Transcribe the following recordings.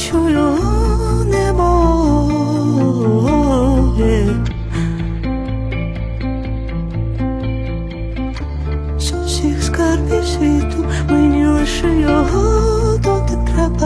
чую небо. со всех скарбів свету мені лише його дотик треба.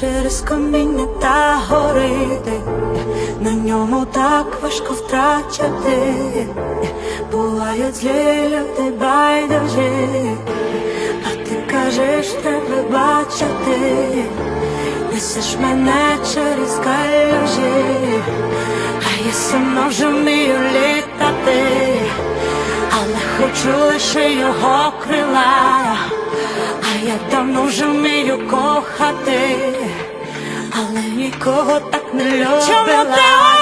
через каміння та горити, на ньому так важко втрачати, бувають злі люди байдужі, а ти кажеш, тебе бачити, несеш мене через калюжі, а я сама вже вмію літати, але хочу лише його крила я давно вже вмію кохати, але нікого так не любила. Чому ти